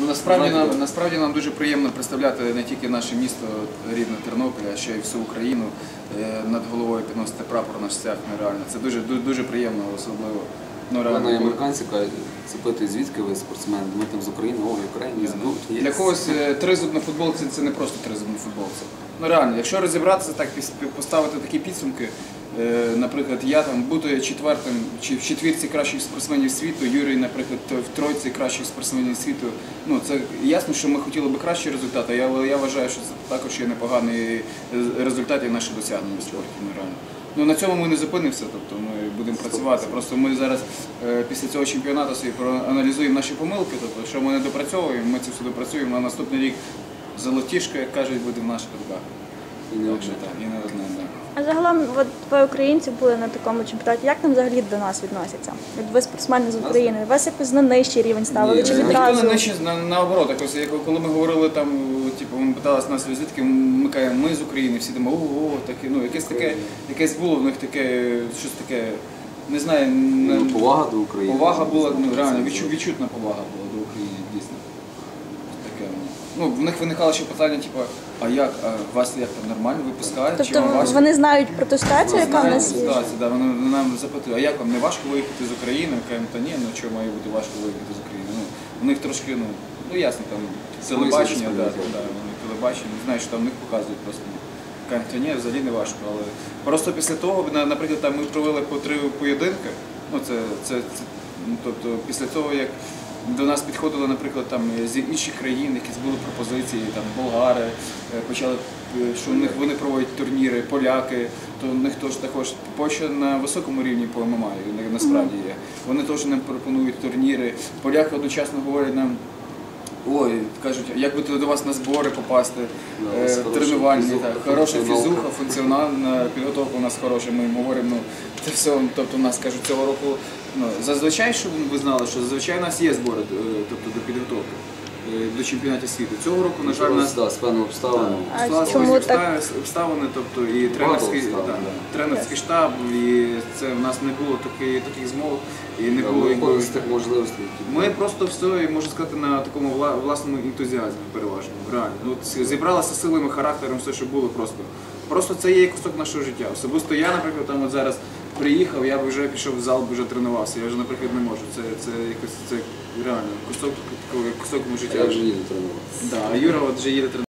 Ну, насправді, нам, насправді нам дуже приємно представляти не тільки наше місто рідне Тернопіль, а ще й всю Україну. Е, Над головою підносити прапор на стяг нереально. Це дуже, дуже, дуже приємно, особливо. Ну, Мене американці кажуть, запитують, звідки ви спортсмени? Ми там з України, о, Україна, з good, Для когось е, тризуб на футболці це не просто тризуб на футболці. Ну реально, якщо розібратися так, поставити такі підсумки, наприклад, я там бути четвертим чи в четвірці кращих спортсменів світу, Юрій, наприклад, в тройці кращих спортсменів світу. Ну це ясно, що ми хотіли би кращі результати, але я вважаю, що це також є непоганий е, результат і наше досягнення в спорті. Ну. Ну на цьому ми не зупинимося, тобто ми будемо працювати. Просто ми зараз е, після цього чемпіонату собі проаналізуємо наші помилки, тобто що ми не допрацьовуємо, ми це все допрацюємо. На наступний рік золотішка, як кажуть, буде в наших руках. І не одне. так, і не одне, так. А загалом, от ви українці були на такому чемпіонаті. Як там взагалі до нас відносяться? От ви спортсмени з України, вас якось на нижчий рівень ставили чи відразу? не нижче, на, наоборот, якось, як коли ми говорили там, типу, вони питалися нас звідки, ми кажемо, ми з України, всі думали, ого, таке, ну якесь таке, якесь було в них таке, щось таке, не знаю, не- Ну, Повага до України. Повага була, ну реально, відчу, відчутна повага була до України, дійсно. Таке, ну, в них виникало ще питання, типу, а як, а вас як там нормально випускають? чи вам Тобто важко? вони знають про ту ситуацію, яка в Знають нас є? ситуацію, да, вони нам запитують, а як вам не важко виїхати з України? Ми кажемо, та ні, ну чого має бути важко виїхати з України? Ну, у них трошки, ну, ну ясно, там телебачення, да, да, вони телебачення, не знаю, що там в них показують просто. ну, Кажуть, та ні, взагалі не важко, але просто після того, на- наприклад, там ми провели по три поєдинки, ну це, це, це ну, тобто після того, як до нас підходили, наприклад, там з інших країн, якісь були пропозиції, там болгари, е, почали, е, що них вони проводять турніри, поляки, то у них теж також Польща на високому рівні по ММА, насправді є. Вони теж нам пропонують турніри. Поляки одночасно говорять нам. Ой, кажуть, як би до вас на збори попасти, Да, е, тренувальні, фізуха, так, хороша фізуха, функціональна підготовка у нас хороша. Ми їм говоримо, ну це все. Тобто, у нас кажуть, цього року ну зазвичай, щоб ви знали, що зазвичай у нас є збори, е, тобто до підготовки до чемпіонатів світу. Цього року, на жаль, нас да, обставиною. А чому так? обставини- обставини, тобто і тренерський, обставин, да, да. тренерський штаб, і це в нас не було таки, таких змов і не Та, було ми якби, виходили з тих можливостей. ми просто все, можу сказати, на такому власному ентузіазмі переважно. Реально. Ну, зібралися силами, характером, все, що було просто. Просто це є кусок нашого життя. Особисто я, наприклад, там от зараз приїхав, я б вже пішов в зал, б вже тренувався. Я вже, наприклад, не можу. Це, це якось це реально кусок такого, кусок мого Я вже їду тренуватися. Да, а Юра от вже їде тренуватися.